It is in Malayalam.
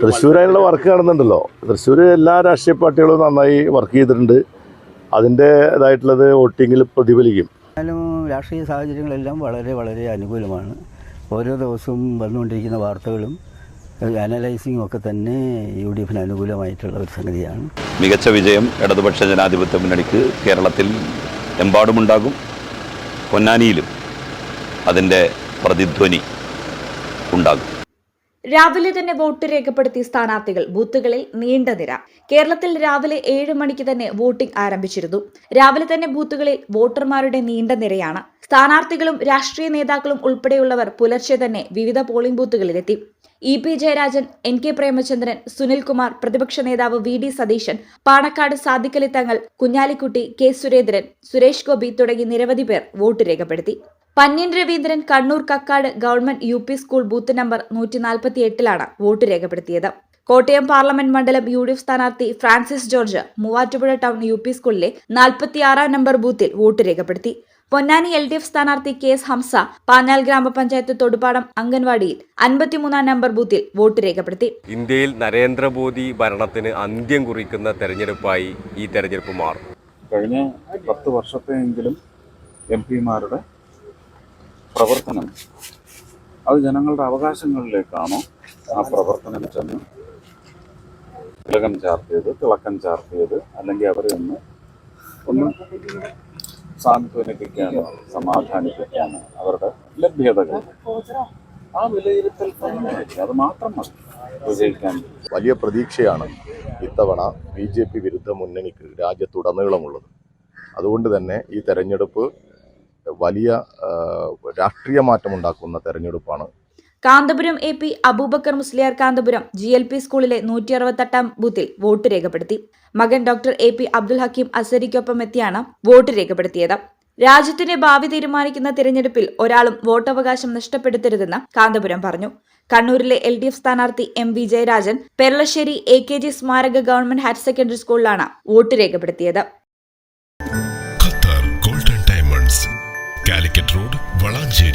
തൃശ്ശൂർ അതിനുള്ള വർക്ക് നടന്നുണ്ടല്ലോ തൃശ്ശൂർ എല്ലാ രാഷ്ട്രീയ പാർട്ടികളും നന്നായി വർക്ക് ചെയ്തിട്ടുണ്ട്. അതിന്റെ ഇതായിട്ടുള്ളത് വോട്ടിങ്ങിൽ പ്രതിഫലിക്കും. എന്നാലും രാഷ്ട്രീയ സാഹചര്യങ്ങളെല്ലാം വളരെ വളരെ അനുകൂലമാണ്. ഓരോ ദിവസവും വന്നുകൊണ്ടിരിക്കുന്ന വാർത്തകളും അനലൈസിങ്ങും ഒക്കെ തന്നെ യു ഡി എഫിന് അനുകൂലമായിട്ടുള്ള ഒരു സംഗതിയാണ്. മികച്ച വിജയം ഇടതുപക്ഷ ജനാധിപത്യ മുന്നണിക്ക് കേരളത്തിൽ എമ്പാടുമുണ്ടാകും. പൊന്നാനിയിലും അതിന്റെ പ്രതിധ്വനി ഉണ്ടാകും. രാവിലെ തന്നെ വോട്ട് രേഖപ്പെടുത്തിയ സ്ഥാനാർത്ഥികൾ ബൂത്തുകളിൽ നീണ്ട നിര. കേരളത്തിൽ രാവിലെ ഏഴ് മണിക്ക് തന്നെ വോട്ടിംഗ് ആരംഭിച്ചിരുന്നു. രാവിലെ തന്നെ ബൂത്തുകളിൽ വോട്ടർമാരുടെ നീണ്ട നിരയാണ്. സ്ഥാനാർത്ഥികളും രാഷ്ട്രീയ നേതാക്കളും ഉൾപ്പെടെയുള്ളവർ പുലർച്ചെ തന്നെ വിവിധ polling ബൂത്തുകളിലെത്തി. E P Jayarajan N K Premachandran Sunilkumar പ്രതിപക്ഷ നേതാവ് V D Satheesan Panakkad Sadiqali Thangal Kunhalikutty K Surendran Suresh Gopi തുടങ്ങി നിരവധി പേർ വോട്ട് രേഖപ്പെടുത്തി. Pannyan Raveendran Kannur Kakkad government U P school booth number നൂറ്റി നാൽപ്പത്തി എട്ടിലാണ് വോട്ട് രേഖപ്പെടുത്തിയത്. കോട്ടയം പാർലമെന്റ് മണ്ഡലം യു ഡി എഫ് സ്ഥാനാർത്ഥി Francis George Muvattupuzha town U P സ്കൂളിലെ നാൽപ്പത്തിയാറാം നമ്പർ ബൂത്തിൽ വോട്ട് രേഖപ്പെടുത്തി. പൊന്നാനി എൽ ഡി എഫ് സ്ഥാനാർത്ഥി കെ എസ് ഹംസ പാഞ്ഞാൽ ഗ്രാമപഞ്ചായത്ത് തൊടുപാടം അംഗൻവാടിയിൽ അൻപത്തിമൂന്നാം നമ്പർ ബൂത്തിൽ വോട്ട് രേഖപ്പെടുത്തി. ഇന്ത്യയിൽ നരേന്ദ്രമോദി ഭരണത്തിന് അന്ത്യം കുറിക്കുന്ന തെരഞ്ഞെടുപ്പായി ഈ തെരഞ്ഞെടുപ്പ് മാറും. കഴിഞ്ഞ പത്ത് വർഷത്തെയെങ്കിലും എം പിമാരുടെ പ്രവർത്തനം. അത് ജനങ്ങളുടെ അവകാശങ്ങളിലേക്കാണോ ആ പ്രവർത്തനം ചെന്ന് തിലകം ചാർത്തിയത് തിളക്കം ചാർത്തിയത് അല്ലെങ്കിൽ അവരെ ഒന്ന് ഒന്ന് സാന്ത്വനിപ്പിക്കാനോ സമാധാനിപ്പിക്കാനോ അവരുടെ ലഭ്യതകൾ. ആ വിലയിരുത്തൽ അത് മാത്രം മതി. വിജയിക്കാൻ. വലിയ പ്രതീക്ഷയാണ് ഇത്തവണ ബി ജെ പി വിരുദ്ധ മുന്നണിക്ക് രാജ്യത്തുടനീളമുള്ളത്. അതുകൊണ്ട് തന്നെ ഈ തെരഞ്ഞെടുപ്പ് വലിയ രാഷ്ട്രീയ മാറ്റം ഉണ്ടാക്കുന്ന തെരഞ്ഞെടുപ്പാണ്. Kanthapuram A P Abubacker Musliyar Kanthapuram G L P സ്കൂളിലെ നൂറ്റി അറുപത്തെട്ടാം ബൂത്തിൽ വോട്ട് രേഖപ്പെടുത്തി. മകൻ doctor A P Abdul Hakeem അസരിക്കൊപ്പം എത്തിയാണ് വോട്ട് രേഖപ്പെടുത്തിയത്. രാജ്യത്തിന്റെ ഭാവി തീരുമാനിക്കുന്ന തിരഞ്ഞെടുപ്പിൽ ഒരാളും വോട്ടവകാശം നഷ്ടപ്പെടുത്തരുതെന്ന് കാന്തപുരം പറഞ്ഞു. കണ്ണൂരിലെ എൽ ഡി എഫ് സ്ഥാനാർത്ഥി M V Jayarajan Peralassery A K G സ്മാരക ഗവൺമെന്റ് ഹയർ സെക്കൻഡറി സ്കൂളിലാണ് വോട്ട് രേഖപ്പെടുത്തിയത്. കാലിക്കറ്റ് റോഡ് വളാഞ്ചേരി.